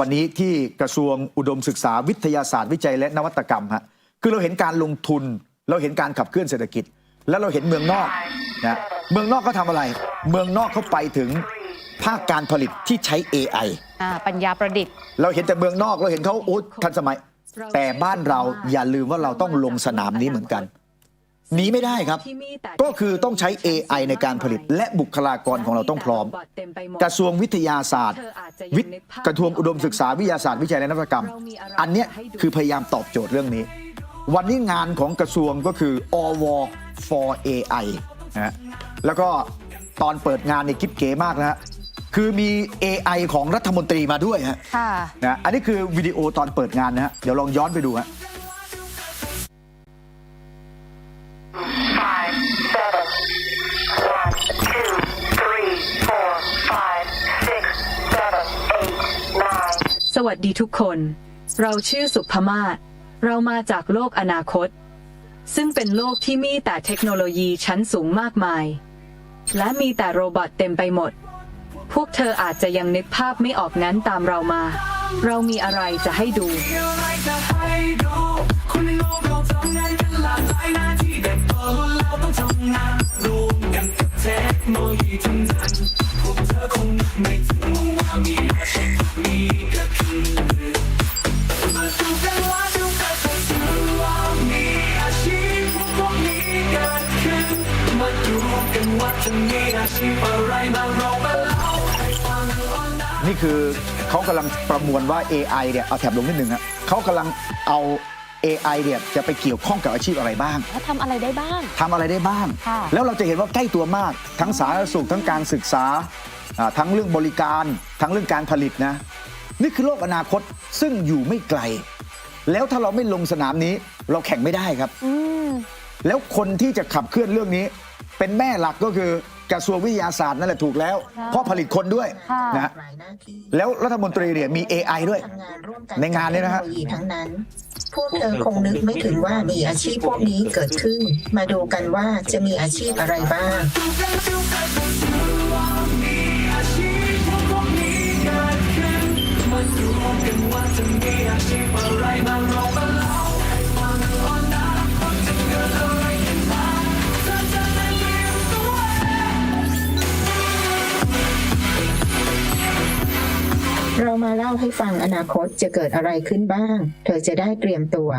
วันนี้ที่กระทรวงอุดมศึกษาวิทยาศาสตร์วิจัยและนวัตกรรมฮะคือเราเห็นการลงทุน เราเห็นการขับเคลื่อนเศรษฐกิจ แล้วเราเห็นเมืองนอกนะเมืองนอกเขาทำอะไร เมืองนอกเขาไปถึงภาคการผลิตที่ใช้ AI อ่าปัญญาประดิษฐ์ เราเห็นแต่เมืองนอกเราเห็นเขาโอ้ทันสมัย แต่บ้านเราอย่าลืมว่าเราต้องลงสนามนี้เหมือนกัน หนีไม่ได้ครับ ก็คือต้องใช้ AI ในการผลิต และบุคลากรของเราต้องพร้อม กระทรวงวิทยาศาสตร์ วิทย์กระทรวงอุดมศึกษาวิทยาศาสตร์วิจัยและนวัตกรรม อันเนี้ยคือพยายามตอบโจทย์เรื่องนี้ วันนี้งานของกระทรวงก็คืออว for AI นะฮะแล้วก็ตอนเปิดงานในยคลิปเก๋มากนะฮะคือมี AI ของรัฐมนตรีมาด้วยฮะค่ะนะอันนี้คือวิดีโอตอนเปิดงานนะฮะเดี๋ยวลองย้อนไปดูฮะ สวัสดีทุกคน เราชื่อสุภมาศ เรามาจากโลกอนาคต ซึ่งเป็นโลกที่มีแต่เทคโนโลยีชั้นสูงมากมาย และมีแต่โรบอทเต็มไปหมด พวกเธออาจจะยังนึกภาพไม่ออกนั้นตามเรามา เรามีอะไรจะให้ดูเราทำงานกันหลากหลายหน้าที่เด็กโตแล้วต้องทำงานรวมกันกับเทคโนโลยีทั้งนั้นพวกเธอคงนึกไม่ถึงว่ามีอาชีพ จะมีอาชีพอะไรมาเรามาเล่าให้ฟังออนไลน์นี่คือเขากำลังประมวลว่า AI เนี่ยเอาแถบลงนิดนึงฮะเขากำลังเอา AI เนี่ยจะไปเกี่ยวข้องกับอาชีพอะไรบ้างแล้วทำอะไรได้บ้าง ทำอะไรได้บ้าง ค่ะ แล้วเราจะเห็นว่าใกล้ตัวมาก ทั้งสาธารณสุขทั้งการศึกษาอ่าทั้งเรื่องบริการ ทั้งเรื่องการผลิตนะ นี่คือโลกอนาคตซึ่งอยู่ไม่ไกล แล้วถ้าเราไม่ลงสนามนี้ เราแข่งไม่ได้ครับ อืม แล้วคนที่จะขับเคลื่อนเรื่องนี้ เป็นแม่หลักก็คือกระทรวงวิทยาศาสตร์นั่นแหละถูกแล้ว เพราะผลิตคนด้วยค่ะ นะฮะหลายหน้าที่แล้วรัฐมนตรีเนี่ยมี AI ด้วย ทำงานร่วมกันในงานเนี่ยนะฮะเทคโนโลยีทั้งนั้น พวกเธอคงนึกไม่ถึงว่ามีอาชีพพวกนี้เกิดขึ้น มาดูกันว่าจะมีอาชีพอะไรบ้าง เรามาเล่าให้ฟังอนาคตจะเกิดอะไรขึ้นบ้าง เธอจะได้เตรียมตัว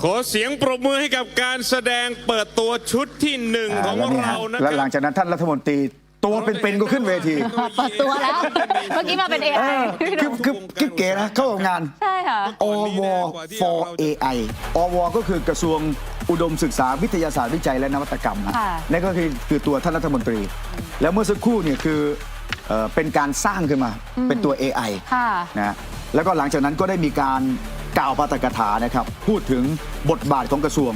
ขอเสียงปรบมือให้กับการแสดงเปิดตัวชุดที่หนึ่งของแล้วนี่ฮะเรานะแล้วคหลัรังบจากนั้นท่านรัฐมนตรี ตัวเป็นๆก็ขึ้นเวที เปิดตัวแล้ว เมื่อกี้มาเป็นเอ AI อคือคือคือเก๋นะเข้ากับงาน ใช่ค่ะ อว for AI อว ก็คือกระทรวงอุดมศึกษาวิทยาศาสตร์วิจัยและนวัตกรรมฮะค่ะ นั่นก็คือคือตัวท่านรัฐมนตรี แล้วเมื่อสักครู่เนี่ยคือเอ่อเป็นการสร้างขึ้นมาเป็นตัว AI ค่ะ นะแล้วก็หลังจากนั้นก็ได้มีการกล่าวปาฐกถานะครับ พูดถึงบทบาทของกระทรวง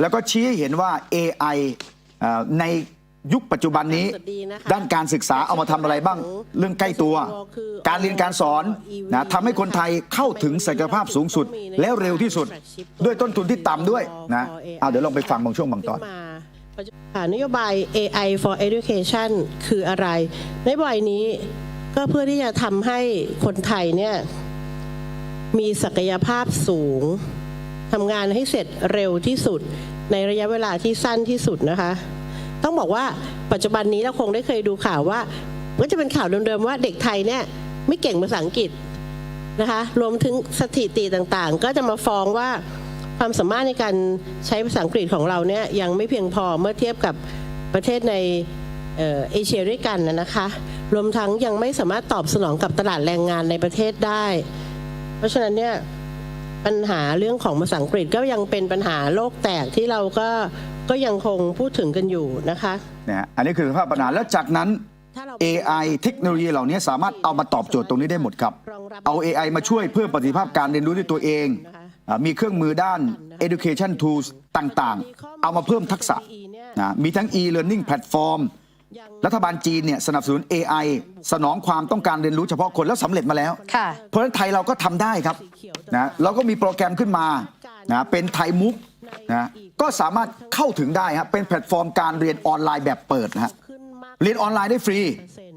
แล้วก็ชี้ให้เห็นว่า AI เอ่อใน ยุคปัจจุบันนี้สวัสดีนะคะด้านการศึกษาเอามาทำอะไรบ้าง เรื่องใกล้ตัวคือการเรียนการสอนนะทำให้คนไทยเข้าถึงศักยภาพสูงสุด แล้วเร็วที่สุด ด้วยต้นทุนที่ต่ำด้วยนะเอาเดี๋ยวลองไปฟังบางช่วงบางตอน ขึ้นมาปัจจุบันค่ะนโยบาย AI for Education คืออะไร นโยบายนี้ก็เพื่อที่จะทำให้คนไทยเนี่ยมีศักยภาพสูงทำงานให้เสร็จเร็วที่สุดในระยะเวลาที่สั้นที่สุดนะคะ ต้องบอกว่าปัจจุบันนี้เราคงได้เคยดูข่าวว่าก็จะเป็นข่าวเดิมๆว่าเด็กไทยเนี่ยไม่เก่งภาษาอังกฤษนะคะรวมถึงสถิติต่างๆ ก็จะมาฟ้องว่าความสามารถในการใช้ภาษาอังกฤษของเราเนี่ยยังไม่เพียงพอเมื่อเทียบกับประเทศในเอเชียด้วยกันนะคะ รวมทั้งยังไม่สามารถตอบสนองกับตลาดแรงงานในประเทศได้ เพราะฉะนั้นเนี่ยปัญหาเรื่องของภาษาอังกฤษก็ยังเป็นปัญหาโลกแตกที่เราก็ ก็ยังคงพูดถึงกันอยู่นะคะ นะฮะอันนี้คือสภาพปัญหาแล้วจากนั้น ถ้าเรา AI เทคโนโลยีเหล่านี้สามารถเอามาตอบโจทย์ตรงนี้ได้หมดครับ เอา AI มาช่วยเพิ่มประสิทธิภาพการเรียนรู้ด้วยตัวเองอ่ามีเครื่องมือด้าน education tools ต่างๆ เอามาเพิ่มทักษะนะมีทั้ง e-learning platform รัฐบาลจีนเนี่ยสนับสนุน AI สนองความต้องการเรียนรู้เฉพาะคนแล้วสำเร็จมาแล้ว ค่ะ เพราะฉะนั้นไทยเราก็ทำได้ครับนะเราก็มีโปรแกรมขึ้นมานะเป็นไทยมุก นะก็สามารถเข้าถึงได้ครับเป็นแพลตฟอร์มการเรียนออนไลน์แบบเปิดนะฮะขึ้นมากเรียนออนไลน์ได้ฟรี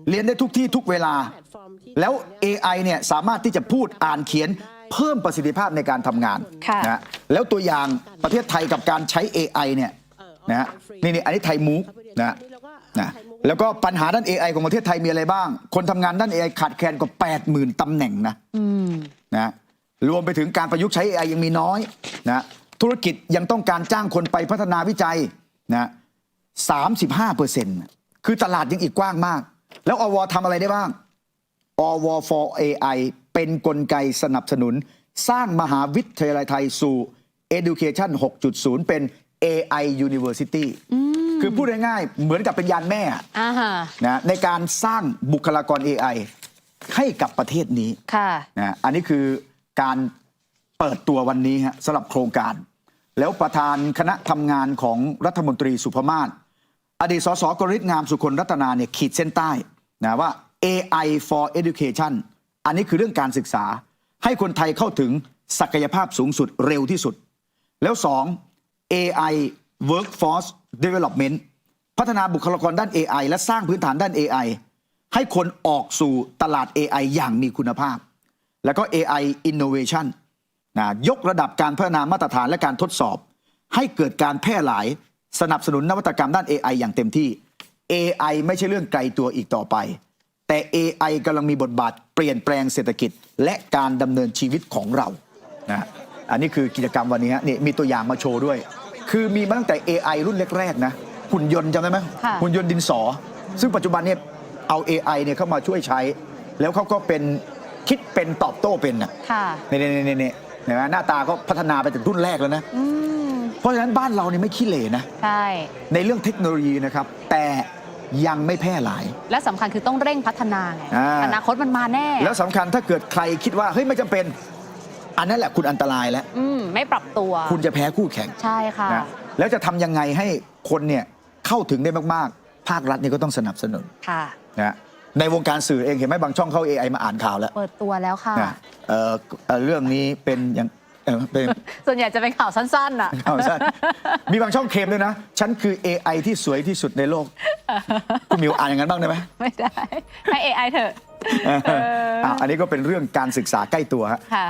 เรียนได้ทุกที่ทุกเวลาแพลตฟอร์มที่แล้ว AI เนี่ยสามารถที่จะพูดอ่านเขียนเพิ่มประสิทธิภาพในการทำงานค่ะนะแล้วตัวอย่างประเทศไทยกับการใช้ AI เนี่ยนะฮะนี่นี่อันนี้ไทยมุกนะนะแล้วก็ปัญหาด้าน AI ของประเทศไทยมีอะไรบ้าง คนทำงานด้าน AI ขาดแคลนกว่า 80,000ตำแหน่งนะอืมนะรวมไปถึงการประยุกต์ใช้ AI ยังมีน้อยนะ ธุรกิจยังต้องการจ้างคนไปพัฒนาวิจัยนะ35เปอร์เซ็นต์คือตลาดยังอีกกว้างมาก แล้วอวทำอะไรได้บ้างอว for AI เป็นกลไกสนับสนุน สร้างมหาวิทยาลัยไทยสู่ Education 6.0 เป็น AI University คือพูดง่ายๆเหมือนกับเป็นยานแม่อะอ่าฮะนะในการสร้างบุคลากร AI ให้กับประเทศนี้ค่ะนะอันนี้คือการเปิดตัววันนี้ฮะสำหรับโครงการ แล้วประธานคณะทำงานของรัฐมนตรีสุภมาศอดีตสสกริชงามสุคนรัตนาเนี่ยขีดเส้นใต้นะว่า AI for education อันนี้คือเรื่องการศึกษา ให้คนไทยเข้าถึงศักยภาพสูงสุดเร็วที่สุด แล้วสอง AI workforce development พัฒนาบุคลากรด้าน AI และสร้างพื้นฐานด้าน AI ให้คนออกสู่ตลาด AI อย่างมีคุณภาพ แล้วก็ AI innovation นะยกระดับการพัฒนามาตรฐานและการทดสอบ ให้เกิดการแพร่หลายสนับสนุนนวัตกรรมด้าน AI อย่างเต็มที่ AI ไม่ใช่เรื่องไกลตัวอีกต่อไป แต่ AI กำลังมีบทบาทเปลี่ยนแปลงเศรษฐกิจ และการดำเนินชีวิตของเรานะอันนี้คือกิจกรรมวันนี้ฮะนี่มีตัวอย่างมาโชว์ด้วย คือมีมาตั้งแต่ AI รุ่นแรกๆนะหุ่นยนต์จำได้ไหมค่ะหุ่นยนต์ดินสอ ซึ่งปัจจุบันเนี่ยเอา AI เนี่ยเข้ามาช่วยใช้ แล้วเขาก็เป็นคิดเป็นตอบโต้เป็นนะค่ะนี่นี่นี่นี่ เห็นไหมหน้าตาก็พัฒนาไปจากรุ่นแรกแล้วนะ อืมเพราะฉะนั้นบ้านเราเนี่ยไม่ขี้เหร่นะ ใช่ ในเรื่องเทคโนโลยีนะครับ แต่ยังไม่แพร่หลาย และสำคัญคือต้องเร่งพัฒนาไงอ่า อนาคตมันมาแน่ แล้วสำคัญถ้าเกิดใครคิดว่าเฮ้ยไม่จำเป็น อันนั้นแหละคุณอันตรายแล้ว อืมไม่ปรับตัว คุณจะแพ้คู่แข่งใช่ค่ะ นะแล้วจะทำยังไงให้คนเนี่ยเข้าถึงได้มาก ๆ ภาครัฐเนี่ยก็ต้องสนับสนุนค่ะ นะ ในวงการสื่อเองเห็นไหมบางช่องเข้า AI มาอ่านข่าวแล้วเปิดตัวแล้วค่ะนะเอ่อเอ่อเรื่องนี้เป็นอย่างเอ่อเป็น ส่วนใหญ่จะเป็นข่าวสั้นๆอะข่าวสั้นมีบางช่องเคลมด้วยนะ ฉันคือ AI ที่สวยที่สุดในโลก คุณมิวอ่านอย่างนั้นบ้างได้ไหมไม่ได้ ให้ AI เถอะ เออ อะอันนี้ก็เป็นเรื่องการศึกษาใกล้ตัวฮะ ค่ะ